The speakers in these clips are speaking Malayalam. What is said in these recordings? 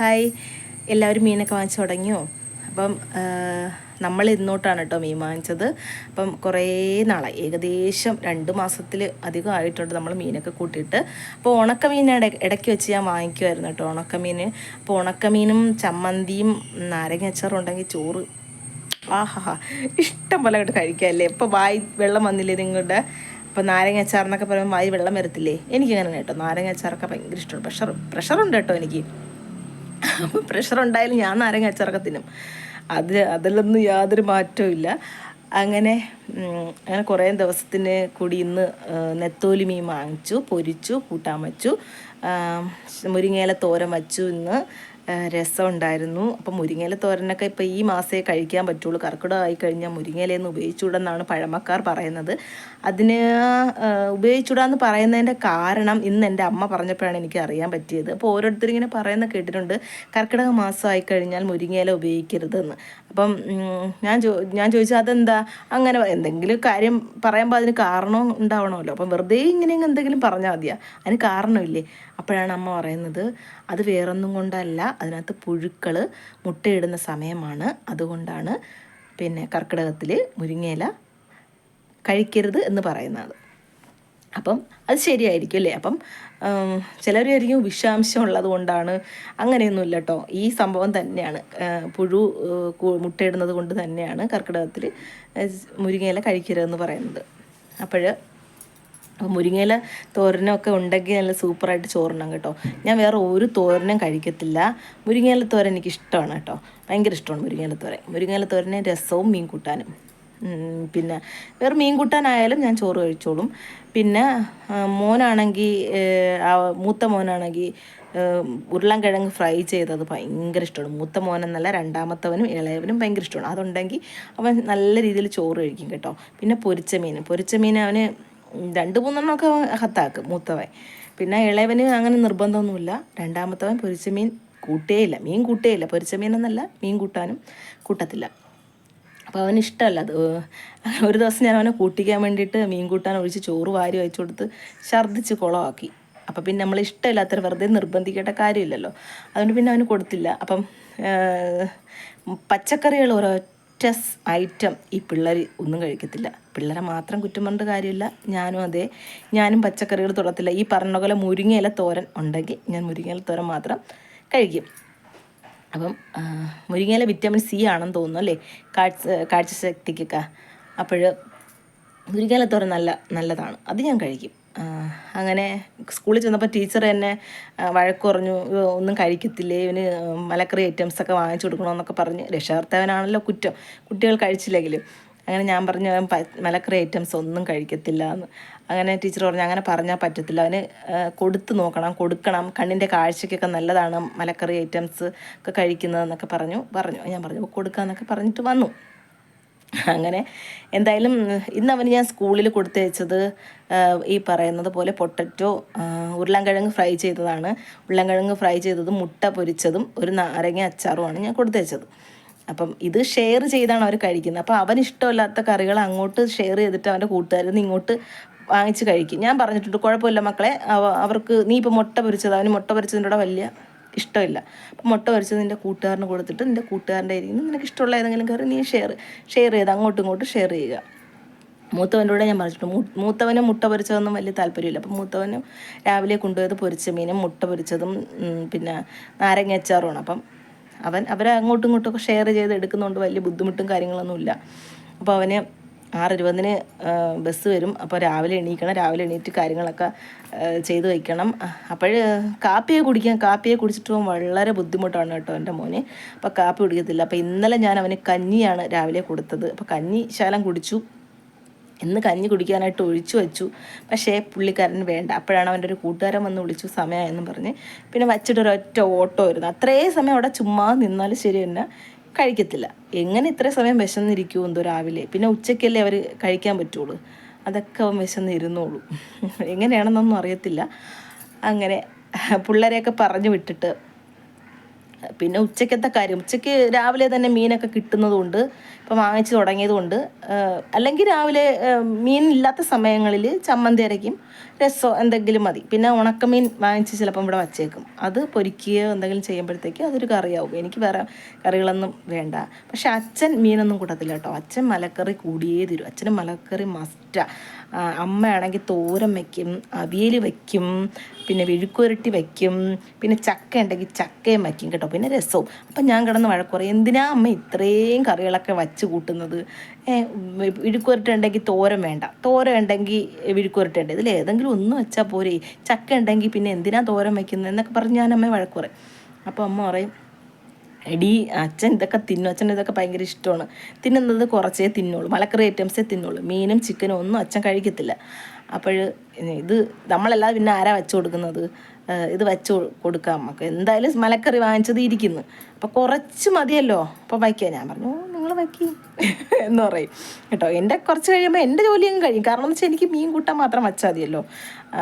ഹായ്. എല്ലാവരും മീനൊക്കെ വാങ്ങിച്ചു തുടങ്ങിയോ? അപ്പം നമ്മൾ ഇന്നോട്ടാണ് കേട്ടോ മീൻ വാങ്ങിച്ചത്. അപ്പം കുറേ നാളായി. ഏകദേശം രണ്ട് മാസത്തിൽ അധികം ആയിട്ടുണ്ട് നമ്മൾ മീനൊക്കെ കൂട്ടിയിട്ട്. അപ്പോൾ ഉണക്കമീൻ ഇട ഇടയ്ക്ക് വെച്ച് ഞാൻ വാങ്ങിക്കുമായിരുന്നു കേട്ടോ ഉണക്കമീൻ അപ്പോൾ ഉണക്കമീനും ചമ്മന്തിയും നാരങ്ങ അച്ചാറും ഉണ്ടെങ്കിൽ ചോറ്. ആഹാ ഇഷ്ടം പോലെ അങ്ങോട്ട് കഴിക്കാമല്ലേ ഇപ്പോൾ വായി വെള്ളം വന്നില്ലേ നിങ്ങളുടെ? അപ്പോൾ നാരങ്ങ അച്ചാർ എന്നൊക്കെ പറയുമ്പോൾ വായി വെള്ളം വരത്തില്ലേ? എനിക്കങ്ങനെ കേട്ടോ. നാരങ്ങ അച്ചാറൊക്കെ ഭയങ്കര ഇഷ്ടമാണ്. പ്രഷർ പ്രഷറുണ്ട് കേട്ടോ എനിക്ക്. അപ്പോൾ പ്രഷർ ഉണ്ടായാലും ഞാൻ നാരങ്ങ അച്ചാറൊക്കെ തിന്നും. അത് അതിലൊന്നും യാതൊരു മാറ്റവും ഇല്ല. അങ്ങനെ അങ്ങനെ കുറേ ദിവസത്തിന് കൂടി ഇന്ന് നെത്തോലി മീൻ വാങ്ങിച്ചു പൊരിച്ചു കൂട്ടാൻ വച്ചു. മുരിങ്ങയില തോരൻ വച്ചു ഇന്ന്. രസം ഉണ്ടായിരുന്നു അപ്പം മുരിങ്ങയില തോരനൊക്കെ ഇപ്പോൾ ഈ മാസമേ കഴിക്കാൻ പറ്റുള്ളൂ. കർക്കിടകമായി കഴിഞ്ഞാൽ മുരിങ്ങയിലയൊന്നും ഉപയോഗിച്ചുകൂടെന്നാണ് പഴമക്കാർ പറയുന്നത്. അതിന് ഉപയോഗിച്ചുകൂടാന്ന് പറയുന്നതിന്റെ കാരണം ഇന്ന് എന്റെ അമ്മ പറഞ്ഞപ്പോഴാണ് എനിക്ക് അറിയാൻ പറ്റിയത്. അപ്പോൾ ഓരോരുത്തരും ഇങ്ങനെ പറയുന്ന കേട്ടിട്ടുണ്ട് കർക്കിടക മാസമായി കഴിഞ്ഞാൽ മുരിങ്ങയില ഉപയോഗിക്കരുതെന്ന്. അപ്പം ഞാൻ ചോ ഞാൻ ചോദിച്ചാൽ അതെന്താ? അങ്ങനെ എന്തെങ്കിലും കാര്യം പറയുമ്പോൾ അതിന് കാരണം ഉണ്ടാവണമല്ലോ. അപ്പം വെറുതെ ഇങ്ങനെ എന്തെങ്കിലും പറഞ്ഞാൽ മതിയാ. അതിന് കാരണമില്ലേ? അപ്പോഴാണ് അമ്മ പറയുന്നത് അത് വേറൊന്നും കൊണ്ടല്ല. അതിനകത്ത് പുഴുക്കൾ മുട്ടയിടുന്ന സമയമാണ്. അതുകൊണ്ടാണ് പിന്നെ കർക്കിടകത്തിൽ മുരിങ്ങയില കഴിക്കരുത് എന്ന് പറയുന്നത്. അപ്പം അത് ശരിയായിരിക്കും അല്ലേ? അപ്പം ചിലർ വിചാരിക്കും വിഷാംശം ഉള്ളത് കൊണ്ടാണ്. അങ്ങനെയൊന്നുമില്ല കേട്ടോ ഈ സംഭവം തന്നെയാണ്. പുഴു മുട്ടയിടുന്നത് കൊണ്ട് തന്നെയാണ് കർക്കിടകത്തിൽ മുരിങ്ങയില കഴിക്കരുതെന്ന് പറയുന്നത്. അപ്പോൾ അപ്പോൾ മുരിങ്ങയില തോരനൊക്കെ ഉണ്ടെങ്കിൽ നല്ല സൂപ്പറായിട്ട് ചോറിനം കേട്ടോ. ഞാൻ വേറെ ഒരു തോരനും കഴിക്കത്തില്ല. മുരിങ്ങയില തോരൻ എനിക്ക് ഇഷ്ടമാണ് കേട്ടോ. ഭയങ്കര ഇഷ്ടമാണ് മുരിങ്ങയില തോരൻ. മുരിങ്ങയില തോരനെ രസവും മീൻ കൂട്ടാനും. പിന്നെ വേറെ മീൻ കൂട്ടാനായാലും ഞാൻ ചോറ് കഴിച്ചോളും. പിന്നെ മോനാണെങ്കിൽ മൂത്ത മോനാണെങ്കിൽ ഉരുളൻകിഴങ്ങ് ഫ്രൈ ചെയ്തത് ഭയങ്കര ഇഷ്ടമാണ്. മൂത്ത മോനെന്നല്ല രണ്ടാമത്തവനും ഇളയവനും ഭയങ്കര ഇഷ്ടമാണ്. അതുണ്ടെങ്കിൽ അവൻ നല്ല രീതിയിൽ ചോറ് കഴിക്കും കേട്ടോ. പിന്നെ പൊരിച്ച മീൻ. പൊരിച്ച മീൻ അവന് രണ്ട് മൂന്നെണ്ണമൊക്കെ അകത്താക്കും മൂത്തവൻ. പിന്നെ ഇളയവന് അങ്ങനെ നിർബന്ധമൊന്നുമില്ല. രണ്ടാമത്തവൻ പൊരിച്ച മീൻ കൂട്ടേയില്ല മീൻ കൂട്ടേയില്ല പൊരിച്ച മീനെന്നല്ല മീൻ കൂട്ടാനും കൂട്ടത്തില്ല. അപ്പോൾ അവന് ഇഷ്ടമല്ല അത്. ഒരു ദിവസം ഞാൻ അവനെ കൂട്ടിക്കാൻ വേണ്ടിയിട്ട് മീൻ കൂട്ടാൻ ഒഴിച്ച് ചോറ് വാരി വെച്ചു കൊടുത്ത് ഛർദ്ദിച്ച് കുളമാക്കി. അപ്പം പിന്നെ നമ്മൾ ഇഷ്ടമില്ലാത്തൊരു വെറുതെ നിർബന്ധിക്കേണ്ട കാര്യമില്ലല്ലോ. അതുകൊണ്ട് പിന്നെ അവന് കൊടുത്തില്ല. അപ്പം പച്ചക്കറികൾ ഒരൊറ്റ ഐറ്റം ഈ പിള്ളേർ ഒന്നും കഴിക്കത്തില്ല. പിള്ളേരെ മാത്രം കുറ്റം പറഞ്ഞിട്ട് കാര്യമില്ല. ഞാനും അതെ. ഞാനും പച്ചക്കറികൾ തൊടത്തില്ല. ഈ പറഞ്ഞ പോലെ മുരിങ്ങയില തോരൻ ഉണ്ടെങ്കിൽ ഞാൻ മുരിങ്ങയില തോരൻ മാത്രം കഴിക്കും. അപ്പം മുരിങ്ങയില വിറ്റാമിൻ സി ആണെന്ന് തോന്നുന്നു അല്ലേ? കാഴ്ച കാഴ്ചശക്തിക്കൊക്കെ. അപ്പോൾ മുരിങ്ങയില തോരൻ നല്ല നല്ലതാണ്. അത് ഞാൻ കഴിക്കും. അങ്ങനെ സ്കൂളിൽ ചെന്നപ്പോൾ ടീച്ചർ എന്നെ വഴക്ക് പറഞ്ഞു ഒന്നും കഴിക്കത്തില്ലേ? ഇവന് മലക്കറി ഐറ്റംസൊക്കെ വാങ്ങിച്ചു കൊടുക്കണമെന്നൊക്കെ പറഞ്ഞ് രക്ഷകർത്താവനാണല്ലോ കുറ്റം. കുട്ടികൾ കഴിച്ചില്ലെങ്കിലും. അങ്ങനെ ഞാൻ പറഞ്ഞു അവൻ മലക്കറി ഐറ്റംസ് ഒന്നും കഴിക്കത്തില്ല എന്ന് അങ്ങനെ ടീച്ചർ പറഞ്ഞു അങ്ങനെ പറഞ്ഞാൽ പറ്റത്തില്ല. അവന് കൊടുത്തു നോക്കണം കൊടുക്കണം. കണ്ണിന്റെ കാഴ്ചയ്ക്കൊക്കെ നല്ലതാണ് മലക്കറി ഐറ്റംസ് ഒക്കെ കഴിക്കുന്നതെന്നൊക്കെ പറഞ്ഞു പറഞ്ഞു. ഞാൻ പറഞ്ഞു കൊടുക്കാമെന്നൊക്കെ പറഞ്ഞിട്ട് വന്നു. അങ്ങനെ എന്തായാലും ഇന്ന് അവന് ഞാൻ സ്കൂളിൽ കൊടുത്തയച്ചത് ഈ പറയുന്നത് പോലെ പൊട്ടറ്റോ ഉരുളൻകിഴങ്ങ് ഫ്രൈ ചെയ്തതാണ്. ഉരുളൻകിഴങ്ങ് ഫ്രൈ ചെയ്തതും മുട്ട പൊരിച്ചതും ഒരു നാരങ്ങ അച്ചാറുമാണ് ഞാൻ കൊടുത്തയച്ചത് അപ്പം ഇത് ഷെയർ ചെയ്താണ് അവർ കഴിക്കുന്നത്. അപ്പോൾ അവന് ഇഷ്ടമില്ലാത്ത കറികൾ അങ്ങോട്ട് ഷെയർ ചെയ്തിട്ട് അവന്റെ കൂട്ടുകാരിൽ നിന്ന് ഇങ്ങോട്ട് വാങ്ങിച്ച് കഴിക്കും. ഞാൻ പറഞ്ഞിട്ടുണ്ട് കുഴപ്പമില്ല മക്കളെ അവർക്ക് നീ ഇപ്പോൾ മുട്ട പൊരിച്ചത് അവന് മുട്ട പൊരിച്ചതിന്റെ കൂടെ വലിയ ഇഷ്ടമില്ല. അപ്പം മുട്ട പൊരിച്ചത് നിന്റെ കൂട്ടുകാരന് കൊടുത്തിട്ട് നിന്റെ കൂട്ടുകാരന്റെ ഇരിക്കുന്നു നിനക്ക് ഇഷ്ടമുള്ള ഏതെങ്കിലും കറി നീ ഷെയർ ഷെയർ ചെയ്ത് അങ്ങോട്ടും ഇങ്ങോട്ടും ഷെയർ ചെയ്യുക. മൂത്തവന്റെ കൂടെ ഞാൻ പറഞ്ഞിട്ടുണ്ട് മൂത്തവനും മുട്ട പൊരിച്ചതൊന്നും വലിയ താല്പര്യമില്ല. അപ്പം മൂത്തവനും രാവിലെ കൊണ്ടുപോയത് പൊരിച്ച മീനും മുട്ട പൊരിച്ചതും പിന്നെ നാരങ്ങ അച്ചാറുമാണ്. അപ്പം അവൻ അവരെ അങ്ങോട്ടും ഇങ്ങോട്ടും ഒക്കെ ഷെയർ ചെയ്ത് എടുക്കുന്നതുകൊണ്ട് വലിയ ബുദ്ധിമുട്ടും കാര്യങ്ങളൊന്നുമില്ല. അപ്പോൾ അവന് ആറ് ഇരുപതിന് ബസ് വരും. അപ്പോൾ രാവിലെ എണീക്കണം. രാവിലെ എണീറ്റ് കാര്യങ്ങളൊക്കെ ചെയ്തു വയ്ക്കണം. അപ്പോൾ കാപ്പിയെ കുടിക്കാൻ കാപ്പിയെ കുടിച്ചിട്ട് വളരെ ബുദ്ധിമുട്ടാണ് കേട്ടോ എന്റെ മോന്. അപ്പോൾ കാപ്പി കുടിക്കത്തില്ല. അപ്പോൾ ഇന്നലെ ഞാൻ അവന് കഞ്ഞിയാണ് രാവിലെ കൊടുത്തത്. അപ്പോൾ കഞ്ഞി ശാലം കുടിച്ചു. ഇന്ന് കഞ്ഞി കുടിക്കാനായിട്ട് ഒഴിച്ചു വെച്ചു. പക്ഷേ പുള്ളിക്കാരൻ വേണ്ട. അപ്പോഴാണ് അവന്റെ ഒരു കൂട്ടുകാരൻ വന്ന് വിളിച്ചു. സമയമായെന്ന് പറഞ്ഞ്. പിന്നെ വച്ചിട്ട് ഒരൊറ്റ ഓട്ടോ വരുന്നു അത്രയും സമയം അവിടെ ചുമ്മാ നിന്നാലും ശരി തന്നെ. കഴിക്കത്തില്ല. എങ്ങനെ ഇത്ര സമയം വിശന്നിരിക്കുമോ എന്തോ രാവിലെ? പിന്നെ ഉച്ചയ്ക്കല്ലേ അവർ കഴിക്കാൻ പറ്റുള്ളൂ. അതൊക്കെ അവൻ വിശന്നിരുന്നോളൂ. എങ്ങനെയാണെന്നൊന്നും അറിയത്തില്ല. അങ്ങനെ പിള്ളേരെയൊക്കെ പറഞ്ഞു വിട്ടിട്ട് പിന്നെ ഉച്ചക്കത്തെ കാര്യം? ഉച്ചയ്ക്ക് രാവിലെ തന്നെ മീനൊക്കെ കിട്ടുന്നതുകൊണ്ട് ഇപ്പം വാങ്ങിച്ച് തുടങ്ങിയതുകൊണ്ട് അല്ലെങ്കിൽ രാവിലെ മീൻ ഇല്ലാത്ത സമയങ്ങളിൽ ചമ്മന്തി അരയ്ക്കും. രസമോ എന്തെങ്കിലും മതി. പിന്നെ ഉണക്കമീൻ വാങ്ങിച്ച് ചിലപ്പം ഇവിടെ വച്ചേക്കും. അത് പൊരിക്കുകയോ എന്തെങ്കിലും ചെയ്യുമ്പോഴത്തേക്ക് അതൊരു കറിയാവും. എനിക്ക് വേറെ കറികളൊന്നും വേണ്ട. പക്ഷെ അച്ഛൻ മീനൊന്നും കൂട്ടത്തില്ല കേട്ടോ. അച്ഛൻ മലക്കറി കൂടിയേ തരും. അച്ഛന് മലക്കറി മസ്റ്റാണ് അമ്മയാണെങ്കിൽ തോരൻ വയ്ക്കും അവിയൽ വയ്ക്കും പിന്നെ വിഴുക്കുരട്ടി വയ്ക്കും പിന്നെ ചക്ക ഉണ്ടെങ്കിൽ ചക്കയും വയ്ക്കും കേട്ടോ. പിന്നെ രസവും. അപ്പം ഞാൻ കിടന്ന് വഴക്കുറ എന്തിനാ അമ്മ ഇത്രയും കറികളൊക്കെ വച്ച് കൂട്ടുന്നത്? വിഴുക്കുരട്ടി ഉണ്ടെങ്കിൽ തോരൻ വേണ്ട. തോരൻ ഉണ്ടെങ്കിൽ വിഴുക്കുരട്ടി ഉണ്ട് ഇതിൽ ഏതെങ്കിലും ഒന്ന് വെച്ചാൽ പോരെ. ചക്ക ഉണ്ടെങ്കിൽ പിന്നെ എന്തിനാ തോരൻ വയ്ക്കുന്നത് എന്നൊക്കെ പറഞ്ഞ് ഞാൻ അമ്മയെ വഴക്കുറേ അപ്പോൾ അമ്മ പറയും എടി അച്ഛൻ ഇതൊക്കെ തിന്നു. അച്ഛൻ ഇതൊക്കെ ഭയങ്കര ഇഷ്ടമാണ്. തിന്നുന്നത് കുറച്ചേ തിന്നുള്ളൂ. മലക്കറി ഐറ്റംസേ തിന്നുള്ളൂ. മീനും ചിക്കനും ഒന്നും അച്ഛൻ കഴിക്കത്തില്ല. അപ്പോൾ ഇത് നമ്മളല്ലാതെ പിന്നെ ആരാ വെച്ച് കൊടുക്കുന്നത്? ഇത് വെച്ച് കൊടുക്കാം. നമുക്ക് എന്തായാലും മലക്കറി വാങ്ങിച്ചത് ഇരിക്കുന്നു. അപ്പോൾ കുറച്ച് മതിയല്ലോ. അപ്പോൾ വയ്ക്കുക ഞാൻ പറഞ്ഞു നിങ്ങൾ വയ്ക്കി. എന്ന് പറയും. കേട്ടോ എന്റെ കുറച്ച് കഴിയുമ്പോൾ എന്റെ ജോലിയും കഴിയും. കാരണം എന്ന് വെച്ചാൽ എനിക്ക് മീൻ കൂട്ടാൻ മാത്രം വെച്ചാൽ മതിയല്ലോ.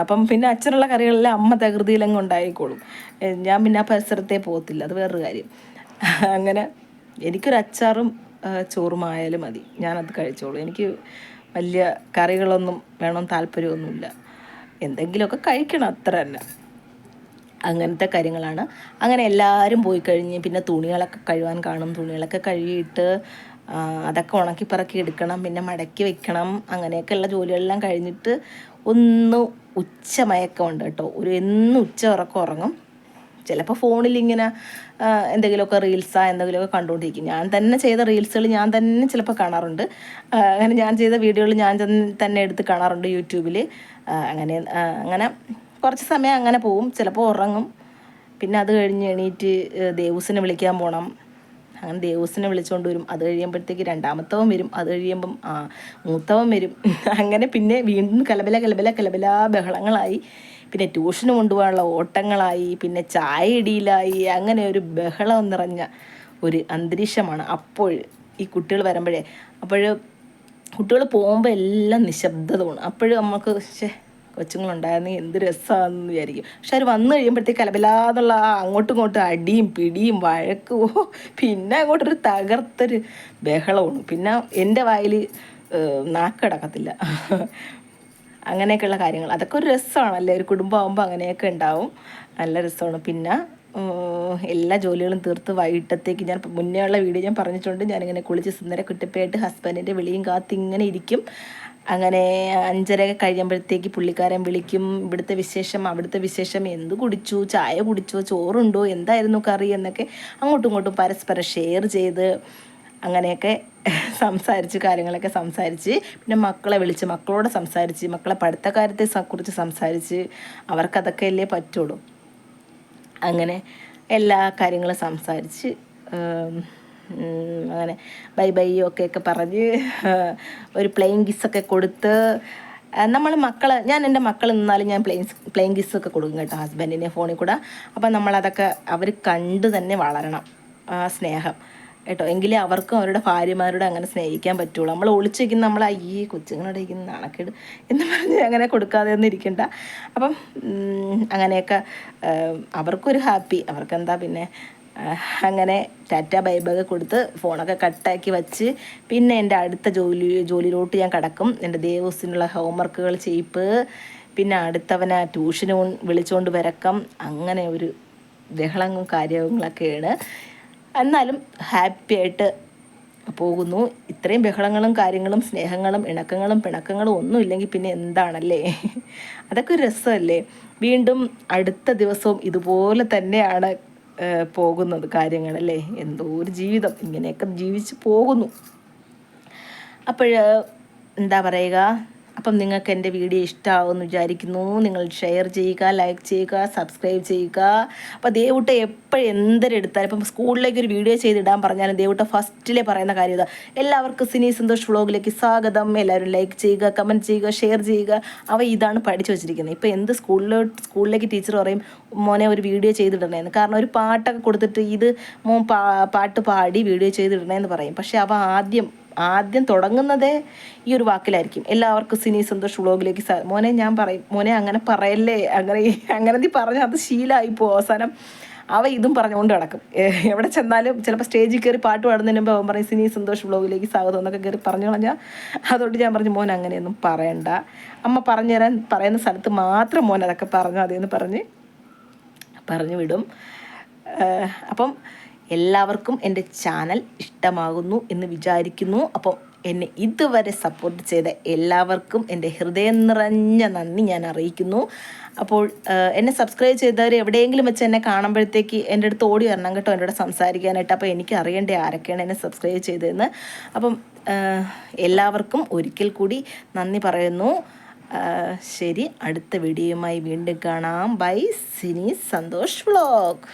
അപ്പം പിന്നെ അച്ഛനുള്ള കറികളെല്ലാം അമ്മ തകൃതിയിലങ്ങ് ഉണ്ടായിക്കോളും. ഞാൻ പിന്നെ ആ പരിസരത്തേ പോകത്തില്ല. അത് വേറൊരു കാര്യം. അങ്ങനെ എനിക്കൊരു അച്ചാറും ചോറുമായാലും മതി. ഞാനത് കഴിച്ചോളൂ. എനിക്ക് വലിയ കറികളൊന്നും വേണം താല്പര്യമൊന്നുമില്ല. എന്തെങ്കിലുമൊക്കെ കഴിക്കണം അത്ര തന്നെ. അങ്ങനത്തെ കാര്യങ്ങളാണ്. അങ്ങനെ എല്ലാവരും പോയി കഴിഞ്ഞ് പിന്നെ തുണികളൊക്കെ കഴുകാൻ കാണും. തുണികളൊക്കെ കഴുകിയിട്ട് അതൊക്കെ ഉണക്കി പറക്കി എടുക്കണം. പിന്നെ മടക്കി വെക്കണം. അങ്ങനെയൊക്കെയുള്ള ജോലികളെല്ലാം കഴിഞ്ഞിട്ട് ഒന്ന് ഉച്ച മയക്കമുണ്ട് കേട്ടോ. ഒരു എന്നും ഉച്ച ഉറക്കം ഉറങ്ങും. ചിലപ്പോൾ ഫോണിൽ ഇങ്ങനെ എന്തെങ്കിലുമൊക്കെ റീൽസാ എന്തെങ്കിലുമൊക്കെ കണ്ടുകൊണ്ടിരിക്കും ഞാൻ തന്നെ ചെയ്ത റീൽസുകൾ ഞാൻ തന്നെ ചിലപ്പോൾ കാണാറുണ്ട്. അങ്ങനെ ഞാൻ ചെയ്ത വീഡിയോകൾ ഞാൻ തന്നെ- എടുത്ത് കാണാറുണ്ട് യൂട്യൂബിൽ. അങ്ങനെ അങ്ങനെ കുറച്ച് സമയം അങ്ങനെ പോവും. ചിലപ്പോൾ ഉറങ്ങും. പിന്നെ അത് കഴിഞ്ഞ് എണീറ്റ് ദേവൂസിനെ വിളിക്കാൻ പോകണം അങ്ങനെ ദേവൂസിനെ വിളിച്ചുകൊണ്ട് വരും. അത് കഴിയുമ്പോഴത്തേക്ക് രണ്ടാമത്തവൻ വരും. അത് കഴിയുമ്പം മൂത്തവും വരും. അങ്ങനെ പിന്നെ വീണ്ടും കലബല കലബല കലബല ബഹളങ്ങളായി. പിന്നെ ട്യൂഷന് കൊണ്ടുപോകാനുള്ള ഓട്ടങ്ങളായി പിന്നെ ചായ ഇടിയിലായി അങ്ങനെ ഒരു ബഹളം നിറഞ്ഞ ഒരു അന്തരീക്ഷമാണ് അപ്പോൾ ഈ കുട്ടികൾ വരുമ്പോഴേ. അപ്പോൾ കുട്ടികൾ പോകുമ്പോൾ എല്ലാം നിശബ്ദതമാണ് അപ്പോഴും നമുക്ക് പക്ഷേ കൊച്ചുങ്ങളുണ്ടായിരുന്നെങ്കിൽ എന്ത് രസമാണെന്ന് വിചാരിക്കും. പക്ഷെ അവർ വന്നു കഴിയുമ്പോഴത്തേക്ക് കലബലാന്നുള്ള ആ അങ്ങോട്ടും ഇങ്ങോട്ടും അടിയും പിടിയും വഴക്കും ഓ, പിന്നെ അങ്ങോട്ടൊരു തകർത്തൊരു ബഹളമാണ്. പിന്നെ എന്റെ വായിൽ നാക്കടക്കത്തില്ല അങ്ങനെയൊക്കെയുള്ള കാര്യങ്ങൾ. അതൊക്കെ ഒരു രസമാണല്ലേ ഒരു കുടുംബമാകുമ്പോൾ അങ്ങനെയൊക്കെ ഉണ്ടാവും. നല്ല രസമാണ്. പിന്നെ എല്ലാ ജോലികളും തീർത്ത് വൈകിട്ടത്തേക്ക് ഞാൻ മുന്നേ ഉള്ള വീഡിയോ ഞാൻ പറഞ്ഞിട്ടുണ്ട്. ഞാനിങ്ങനെ കുളിച്ച് സുന്ദര കുട്ടിപ്പയായിട്ട് ഹസ്ബൻഡിന്റെ വിളിയും കാത്ത് ഇങ്ങനെ ഇരിക്കും. അങ്ങനെ അഞ്ചര കഴിയുമ്പോഴത്തേക്ക് പുള്ളിക്കാരൻ വിളിക്കും. ഇവിടുത്തെ വിശേഷം? അവിടുത്തെ വിശേഷം? എന്ത് കുടിച്ചു? ചായ കുടിച്ചോ? ചോറുണ്ടോ? എന്തായിരുന്നു കറി? എന്നൊക്കെ അങ്ങോട്ടും ഇങ്ങോട്ടും പരസ്പരം ഷെയർ ചെയ്ത് അങ്ങനെയൊക്കെ സംസാരിച്ച് കാര്യങ്ങളൊക്കെ സംസാരിച്ച് പിന്നെ മക്കളെ വിളിച്ച് മക്കളോട് സംസാരിച്ച് മക്കളെ പഠിത്ത കാര്യത്തെ കുറിച്ച് സംസാരിച്ച് അവർക്കതൊക്കെ അല്ലേ പറ്റുള്ളൂ. അങ്ങനെ എല്ലാ കാര്യങ്ങളും സംസാരിച്ച് അങ്ങനെ ബൈ ബൈ ഒക്കെ ഒക്കെ പറഞ്ഞ് ഒരു പ്ലെയിൻ കിസ്സൊക്കെ കൊടുത്ത് നമ്മൾ മക്കൾ ഞാൻ എന്റെ മക്കൾ നിന്നാലും ഞാൻ പ്ലെയിൻ പ്ലെയിൻ കിസ്സൊക്കെ കൊടുക്കും കേട്ടോ ഹസ്ബൻഡിന്റെ ഫോണിൽ കൂടെ. അപ്പം നമ്മളതൊക്കെ അവർ കണ്ട് തന്നെ വളരണം ആ സ്നേഹം. കേട്ടോ. എങ്കിലേ അവർക്കും അവരുടെ ഭാര്യമാരോട് അങ്ങനെ സ്നേഹിക്കാൻ പറ്റുള്ളൂ. നമ്മൾ ഒളിച്ചിരിക്കുന്ന നമ്മൾ അയ്യേ കൊച്ചുങ്ങളുടെ ഇരിക്കുന്ന നാണക്കേട് എന്ന് പറഞ്ഞ് അങ്ങനെ കൊടുക്കാതെ ഒന്നും ഇരിക്കണ്ട. അപ്പം അങ്ങനെയൊക്കെ അവർക്കൊരു ഹാപ്പി. അവർക്കെന്താ പിന്നെ അങ്ങനെ ടാറ്റ ബൈബൊക്കെ കൊടുത്ത് ഫോണൊക്കെ കട്ടാക്കി വെച്ച് പിന്നെ എന്റെ അടുത്ത ജോലി ജോലിയിലോട്ട് ഞാൻ കിടക്കും. എന്റെ ഹോം ഹോംവർക്കുകൾ ചെയ്യിപ്പ്. പിന്നെ അടുത്തവനെ ട്യൂഷന് വിളിച്ചുകൊണ്ട് വരക്കം. അങ്ങനെ ഒരു ബഹളങ്ങും കാര്യങ്ങളൊക്കെയാണ് എന്നാലും ഹാപ്പി ആയിട്ട് പോകുന്നു. ഇത്രയും ബഹളങ്ങളും കാര്യങ്ങളും സ്നേഹങ്ങളും ഇണക്കങ്ങളും പിണക്കങ്ങളും ഒന്നും ഇല്ലെങ്കിൽ പിന്നെ എന്താണല്ലേ? അതൊക്കെ ഒരു രസമല്ലേ? വീണ്ടും അടുത്ത ദിവസവും ഇതുപോലെ തന്നെയാണ് പോകുന്നത് കാര്യങ്ങളല്ലേ എന്തോ ഒരു ജീവിതം. ഇങ്ങനെയൊക്കെ ജീവിച്ച് പോകുന്നു. അപ്പോൾ എന്താ പറയുക? അപ്പം നിങ്ങൾക്ക് എന്റെ വീഡിയോ ഇഷ്ടമാവുമെന്ന് വിചാരിക്കുന്നു. നിങ്ങൾ ഷെയർ ചെയ്യുക ലൈക്ക് ചെയ്യുക സബ്സ്ക്രൈബ് ചെയ്യുക. അപ്പോൾ ദേവുട്ട എപ്പോഴും എന്തൊരെടുത്താലും ഇപ്പം സ്കൂളിലേക്ക് ഒരു വീഡിയോ ചെയ്തിടാൻ പറഞ്ഞാലും ദേവുട്ട ഫസ്റ്റിലെ പറയുന്ന കാര്യം ഇതാ. എല്ലാവർക്കും സിനി സന്തോഷ് വ്ളോഗിലേക്ക് സ്വാഗതം. എല്ലാവരും ലൈക്ക് ചെയ്യുക കമന്റ് ചെയ്യുക ഷെയർ ചെയ്യുക. അവ ഇതാണ് പഠിച്ചു വെച്ചിരിക്കുന്നത്. ഇപ്പോൾ എന്ത് സ്കൂളിലോട്ട് സ്കൂളിലേക്ക് ടീച്ചർ പറയും മോനെ ഒരു വീഡിയോ ചെയ്തിടണേന്ന്. കാരണം ഒരു പാട്ടൊക്കെ കൊടുത്തിട്ട് ഇത് മോൻ പാട്ട് പാടി വീഡിയോ ചെയ്തിടണേന്ന് പറയും. പക്ഷേ അവ ആദ്യം ആദ്യം തുടങ്ങുന്നതേ ഈ ഒരു വാക്കിലായിരിക്കും. എല്ലാവർക്കും സിനി സന്തോഷ് വ്ളോഗിലേക്ക് മോനെ ഞാൻ പറയും മോനെ അങ്ങനെ പറയല്ലേ അങ്ങനെ അങ്ങനെ നീ പറഞ്ഞ അത് ശീലമായി പോകും അവസാനം അവ ഇതും പറഞ്ഞുകൊണ്ട് കിടക്കും എവിടെ ചെന്നാലും ചിലപ്പോൾ സ്റ്റേജിൽ കയറി പാട്ട് പാടുന്നതിന് മുമ്പ് അവൻ പറയും സിനി സന്തോഷ് വ്ളോഗിലേക്ക് സ്വാഗതം എന്നൊക്കെ കയറി പറഞ്ഞു കളഞ്ഞാൽ അതുകൊണ്ട് ഞാൻ പറഞ്ഞു മോൻ അങ്ങനെയൊന്നും പറയണ്ട. അമ്മ പറഞ്ഞു തരാൻ പറയുന്ന സ്ഥലത്ത് മാത്രം മോൻ അതൊക്കെ പറഞ്ഞു അതെന്ന് പറഞ്ഞ് പറഞ്ഞു വിടും. അപ്പം എല്ലാവർക്കും എന്റെ ചാനൽ ഇഷ്ടമാകുന്നു എന്ന് വിചാരിക്കുന്നു. അപ്പോൾ എന്നെ ഇതുവരെ സപ്പോർട്ട് ചെയ്ത എല്ലാവർക്കും എന്റെ ഹൃദയം നിറഞ്ഞ നന്ദി ഞാൻ അറിയിക്കുന്നു. അപ്പോൾ എന്നെ സബ്സ്ക്രൈബ് ചെയ്തവർ എവിടെയെങ്കിലും വെച്ച് എന്നെ കാണുമ്പോഴത്തേക്ക് എന്റെ അടുത്ത് ഓടി വരണം കേട്ടോ എന്റെ സംസാരിക്കാനായിട്ട്. അപ്പോൾ എനിക്ക് അറിയേണ്ട ആരൊക്കെയാണ് എന്നെ സബ്സ്ക്രൈബ് ചെയ്തതെന്ന്. അപ്പം എല്ലാവർക്കും ഒരിക്കൽ കൂടി നന്ദി പറയുന്നു. ശരി അടുത്ത വീഡിയോയുമായി വീണ്ടും കാണാം. Bye Cini Santhosh vlog.